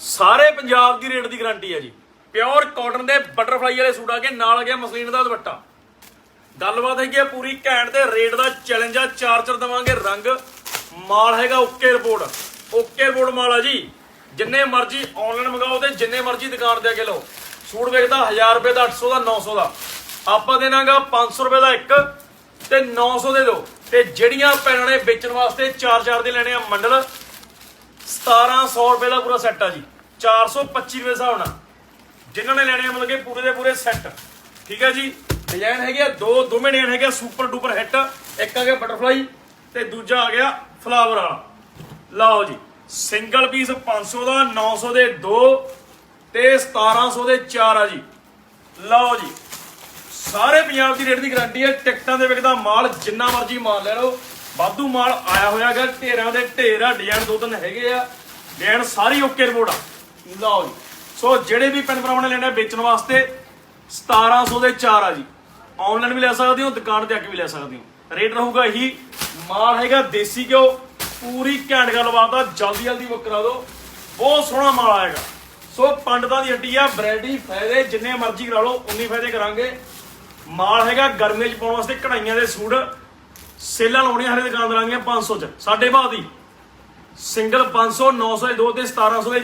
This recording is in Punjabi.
ਸਾਰੇ ਪੰਜਾਬ ਦੀ ਰੇਟ ਦੀ ਗਾਰੰਟੀ ਹੈ ਜੀ। ਪਿਓਰ ਕਾਟਨ ਦੇ ਬਟਰਫਲਾਈ ਵਾਲੇ ਸੂਟ ਆ ਕੇ ਨਾਲ ਆ ਗਿਆ ਮਸਲੀਨ ਦਾ ਦੁਪੱਟਾ। ਗੱਲਬਾਤ ਹੈਗੀ ਆ ਪੂਰੀ ਘੈਂਟ ਦੇ ਰੇਟ ਦਾ ਚੈਲੰਜ ਆ ਚਾਰਜਰ ਚਾਰ ਦਵਾਂਗੇ ਰੰਗ। ਮਾਲ ਹੈਗਾ ਓਕੇ ਰਿਪੋਰਟ ਓਕੇ ਰਿਪੋਰਟ ਮਾਲ ਆ ਜੀ। ਜਿੰਨੇ ਮਰਜ਼ੀ ਆਨਲਾਈਨ ਮੰਗਾਓ ਤੇ ਜਿੰਨੇ ਮਰਜ਼ੀ ਦੁਕਾਨ ਤੇ ਆ ਕੇ ਲਓ। ਸੂਟ ਵੇਚਦਾ 1000 ਰੁਪਏ ਦਾ 800 ਦਾ 900 ਦਾ। ਆਪਾਂ ਦੇਣਾਗਾ 500 ਰੁਪਏ ਦਾ ਇੱਕ ਤੇ 900 ਦੇ ਦੋ। ਤੇ ਜਿਹੜੀਆਂ ਭੈਣਾਂ ਨੇ ਵੇਚਣ ਵਾਸਤੇ ਚਾਰ ਚਾਰ ਦੇ ਲੈਣੇ ਆ ਮੰਡਲ 1700 ਰੁਪਏ ਦਾ ਪੂਰਾ ਸੈੱਟ ਆ ਜੀ। 425 ਰੁਪਏ ਹਿਸਾਬ ਨਾਲ। ਜਿਨ੍ਹਾਂ ਨੇ ਲੈਣੇ ਆ, ਮਤਲਬ ਕਿ ਪੂਰੇ ਦੇ ਪੂਰੇ ਸੈੱਟ। ਠੀਕ ਹੈ ਜੀ? ਡਿਜ਼ਾਈਨ ਹੈਗੇ ਆ, ਦੋ ਦੋਵੇਂ ਡਿਜ਼ਾਈਨ ਹੈਗੇ ਆ ਸੁਪਰ ਡੂਪਰ ਹਿੱਟ। ਇੱਕ ਆ ਗਿਆ ਬਟਰਫਲਾਈ ਤੇ ਦੂਜਾ ਆ ਗਿਆ ਫਲਾਵਰ ਵਾਲਾ। ਲਓ ਜੀ ਸਿੰਗਲ ਪੀਸ 500 ਦਾ 900 ਦੇ ਦੋ ਤੇ 1700 ਦੇ ਚਾਰ ਆ ਜੀ। ਲਓ ਜੀ, ਸਾਰੇ ਪੰਜਾਬ ਦੀ ਰੇਟ ਦੀ ਗਾਰੰਟੀ ਹੈ, ਟਿਕਟਾਂ ਦੇ ਵਿਕਦਾ ਮਾਲ ਜਿੰਨਾ ਮਰਜ਼ੀ ਮਾਲ ਲੈ ਲਓ। ਵਾਧੂ ਮਾਲ ਆਇਆ ਹੋਇਆ ਹੈਗਾ ਢੇਰਾਂ ਦੇ ਢੇਰ ਡਿਜ਼ਾਈਨ ਦੋ ਤਿੰਨ ਹੈਗੇ ਆ ਡਿਜ਼ਾਈਨ ਸਾਰੀ ਓਕੇ ਰਿਪੋਰਟ ਆ। ਲਓ ਜੀ। ਸੋ ਜਿਹੜੇ ਵੀ ਪੈਨ ਭਰਾਵਾਂ ਨੇ ਲੈਣਾ ਵੇਚਣ ਵਾਸਤੇ 1700 ਦੇ 4 ਆ ਜੀ। ਆਨਲਾਈਨ ਵੀ ਲੈ ਸਕਦੇ ਹੋ ਦੁਕਾਨ ਤੇ ਆ ਕੇ ਵੀ ਲੈ ਸਕਦੇ ਹੋ। ਰੇਟ ਰਹੂਗਾ ਇਹੀ ਮਾਲ ਹੈਗਾ ਦੇਸੀ ਘਿਓ ਪੂਰੀ ਘੈਂਟ ਗੱਲਬਾਤ ਆ ਜਲਦੀ ਜਲਦੀ ਬੁੱਕ ਕਰਾ ਦਿਓ। ਬਹੁਤ ਸੋਹਣਾ ਮਾਲ ਆਏਗਾ ਸੋ ਪੰਡਤਾਂ ਦੀ ਹੱਡੀ ਆ ਵੈਰਾਈਟੀ ਫਾਇਦੇ ਜਿੰਨੇ ਮਰਜ਼ੀ ਕਰਾ ਲਓ ਉਨੀ ਫਾਇਦੇ ਕਰਾਂਗੇ। ਮਾਲ ਹੈਗਾ ਗਰਮੀ ਚ ਪਾਉਣ ਵਾਸਤੇ ਕਢਾਈਆਂ ਦੇ ਸੂਟ ਸੇਲਾਂ ਲਾਉਣੀਆਂ ਹਰੇ ਦੁਕਾਨਦਾਰਾਂ ਦੀਆਂ 500 ਚ। ਸਾਡੇ ਭਾਅ ਦੀ। ਸਿੰਗਲ 500 900 ਦੇ ਦੋ ਤੇ 1700 ਦੇ